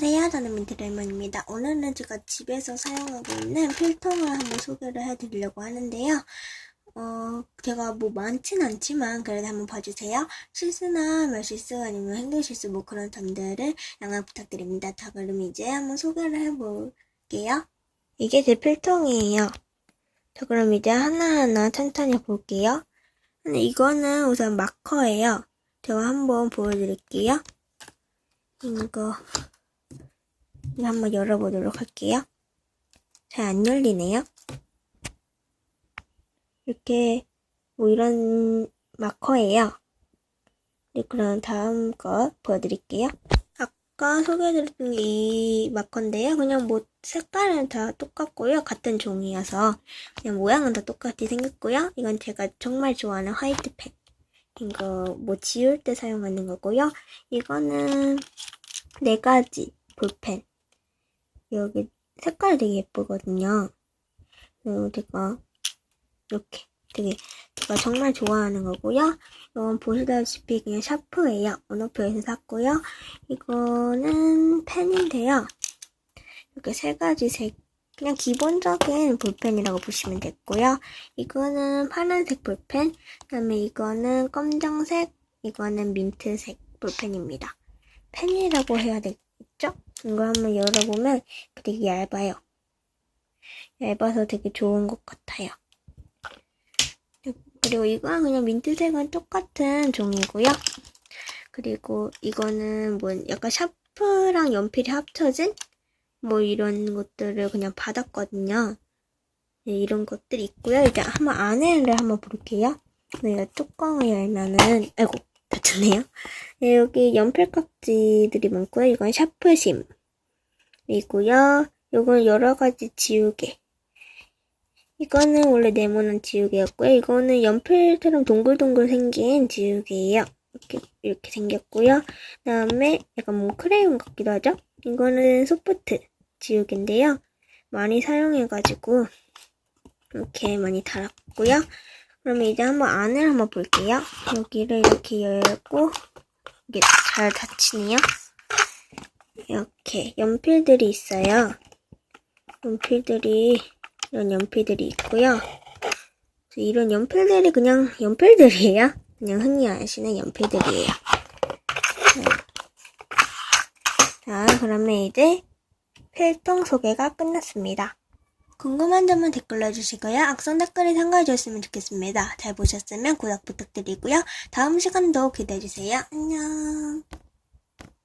안녕하세요. 저는 민트레몬입니다. 오늘은 제가 집에서 사용하고 있는 필통을 한번 소개를 해드리려고 하는데요. 어, 제가 뭐 많진 않지만 그래도 한번 봐주세요. 실수나 말실수 아니면 행동실수 뭐 그런 점들을 양해 부탁드립니다. 자, 그럼 이제 한번 소개를 해볼게요. 이게 제 필통이에요. 자, 그럼 이제 하나하나 천천히 볼게요. 근데 이거는 우선 마커예요. 제가 한번 보여드릴게요. 이거 이거 한번 열어보도록 할게요. 잘 안 열리네요. 이렇게 뭐 이런 마커예요. 네, 그럼 다음 거 보여드릴게요. 아까 소개해드렸던 게이 마커인데요. 그냥 뭐 색깔은 다 똑같고요. 같은 종이어서 그냥 모양은 다 똑같이 생겼고요. 이건 제가 정말 좋아하는 화이트팩. 이거 뭐 지울 때 사용하는 거고요. 이거는 네 가지 볼펜. 여기 색깔이 되게 예쁘거든요. 그리고 제가 이렇게 되게 제가 정말 좋아하는 거고요. 이건 보시다시피 그냥 샤프예요. 언어표에서 샀고요. 이거는 펜인데요. 이렇게 세 가지 색 그냥 기본적인 볼펜이라고 보시면 됐고요. 이거는 파란색 볼펜, 그다음에 이거는 검정색, 이거는 민트색 볼펜입니다. 펜이라고 해야 되겠죠? 이거 한번 열어보면 되게 얇아요. 얇아서 되게 좋은 것 같아요. 그리고 이건 그냥 민트색은 똑같은 종이고요. 그리고 이거는 뭐 약간 샤프랑 연필이 합쳐진 뭐 이런 것들을 그냥 받았거든요. 네, 이런 것들이 있고요. 이제 한번 안에를 한번 볼게요. 네, 뚜껑을 열면은 아이고 다쳤네요. 네, 여기 연필 깍지들이 많고요. 이건 샤프심 이고요. 이건 여러 가지 지우개. 이거는 원래 네모난 지우개였고요. 이거는 연필처럼 동글동글 생긴 지우개예요. 이렇게 이렇게 생겼고요. 그 다음에 약간 뭐 크레용 같기도 하죠. 이거는 소프트 지우개인데요. 많이 사용해가지고 이렇게 많이 달았고요. 그러면 이제 한번 안을 한번 볼게요. 여기를 이렇게 열고 이게 잘 닫히네요. 이렇게 연필들이 있어요. 연필들이 이런 연필들이 있고요. 이런 연필들이 그냥 연필들이에요. 그냥 흔히 아시는 연필들이에요. 네. 자, 그러면 이제 필통 소개가 끝났습니다. 궁금한 점은 댓글로 해주시고요. 악성 댓글이 참가해 주셨으면 좋겠습니다. 잘 보셨으면 구독 부탁드리고요. 다음 시간도 기대해주세요. 안녕.